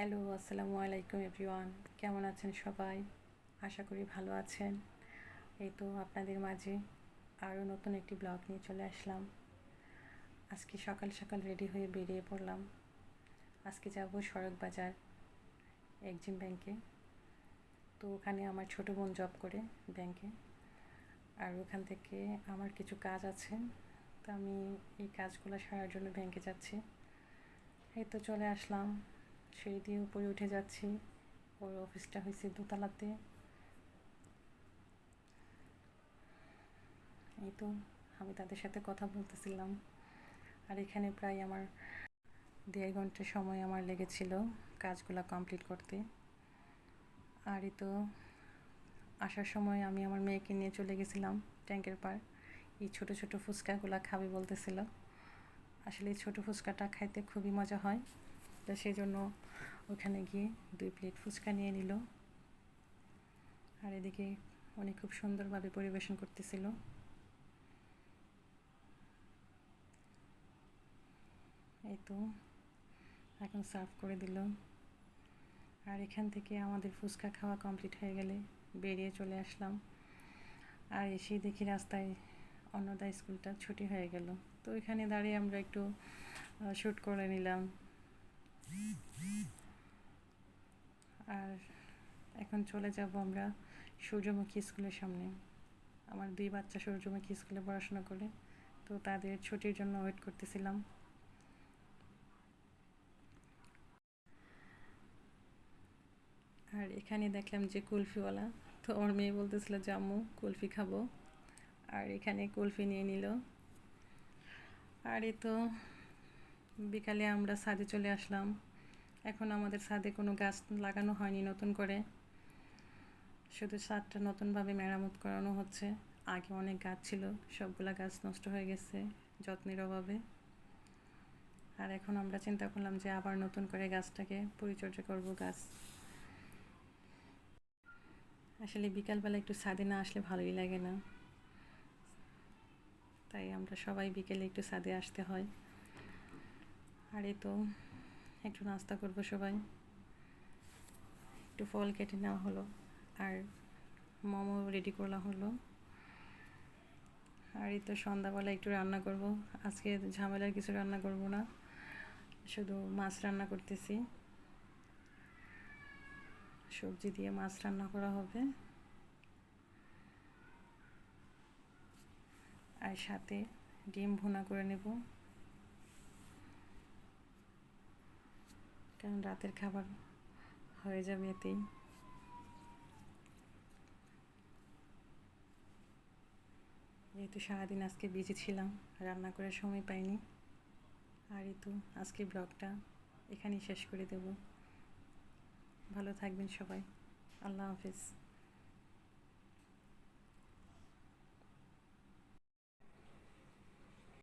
Hello, আসসালামু আলাইকুম everyone. কেমন আছেন সবাই? আশা করি ভালো আছেন। এই তো আপনাদের মাঝে আরও নতুন একটি ব্লগ নিয়ে চলে আসলাম। আজকে সকাল সকাল রেডি হয়ে বেরিয়ে পড়লাম। আজকে যাব সড়ক বাজার এক্সিম ব্যাংকে তো ওখানে আমার ছোট বোন জব করে ব্যাংকে আর ওখান থেকে আমার কিছু কাজ আছে। তো আমি এই কাজগুলো সারার জন্য ব্যাংকে যাচ্ছি। এই তো চলে আসলাম। সিঁড়ি দিয়ে উপরে উঠে যাচ্ছি। ওর অফিসটা হয়েছে দোতলাতে। এই তো আমি তাদের সাথে কথা বলতেছিলাম। আর এখানে প্রায় আমার দেড় ঘণ্টা সময় আমার লেগেছিল কাজগুলো কমপ্লিট করতে। আর এই তো আসার সময় আমি আমার মেয়েকে নিয়ে চলে গেছিলাম ট্যাঙ্কের পার। এই ছোটো ছোটো ফুচকাগুলো খাবে বলতেছিল। আসলে এই ছোটো ফুচকাটা খাইতে খুবই মজা হয়। তো সেই জন্য ওখানে গিয়ে দুই প্লেট ফুচকা নিয়ে নিল। আর এদিকে উনি খুব সুন্দরভাবে পরিবেশন করতেছিল। এই তো এখন সার্ভ করে দিল। আর এখান থেকে আমাদের ফুচকা খাওয়া কমপ্লিট হয়ে গেলে বেরিয়ে চলে আসলাম। আর এসেই দেখি রাস্তায় অন্নদা স্কুলটা ছুটি হয়ে গেল। তো এখানে দাঁড়িয়ে আমরা একটু শ্যুট করে নিলাম আর এখন চলে যাব আমরা সূর্যমুখী স্কুলের সামনে। আমার দুই বাচ্চা সূর্যমুখী স্কুলে পড়াশোনা করে, তো তাদের ছুটির জন্য ওয়েট করতেছিলাম। আর এখানে দেখলাম যে কুলফিওয়ালা, তো আমার মেয়ে বলতেছিল যে, আম্মু, কুলফি খাব। আর এখানে কুলফি নিয়ে নিল। আর এ তো বিকালে আমরা ছাদে চলে আসলাম। এখন আমাদের ছাদে কোনো গাছ লাগানো হয়নি নতুন করে। শুধু ছাদটা নতুনভাবে মেরামত করানো হচ্ছে। আগে অনেক গাছ ছিল, সবগুলা গাছ নষ্ট হয়ে গেছে যত্নের অভাবে। আর এখন আমরা চিন্তা করলাম যে আবার নতুন করে গাছটাকে পরিচর্যা করব গাছ। আসলে বিকালবেলা একটু ছাদে না আসলে ভালোই লাগে না। তাই আমরা সবাই বিকেলে একটু ছাদে আসতে হয়। আর এই তো, একটু নাস্তা করব সবাই। একটু ফল কেটে নেওয়া হলো। আর মোমো রেডি করা হলো। আর এই তো সন্ধ্যাবেলা একটু রান্না করব। আজকে ঝামেলার কিছু রান্না করব না, শুধু মাছ রান্না করতেছি। সবজি দিয়ে মাছ রান্না করা হবে। আর সাথে ডিম ভুনা করে নেব। কারণ রাতের খাবার হয়ে যাবে এতেই। যেহেতু সারাদিন আজকে বিজি ছিলাম, রান্না করার সময় পাইনি। আর এই তো আজকে ব্লগটা এখানেই শেষ করে দেব। ভালো থাকবেন সবাই। আল্লাহ হাফিজ।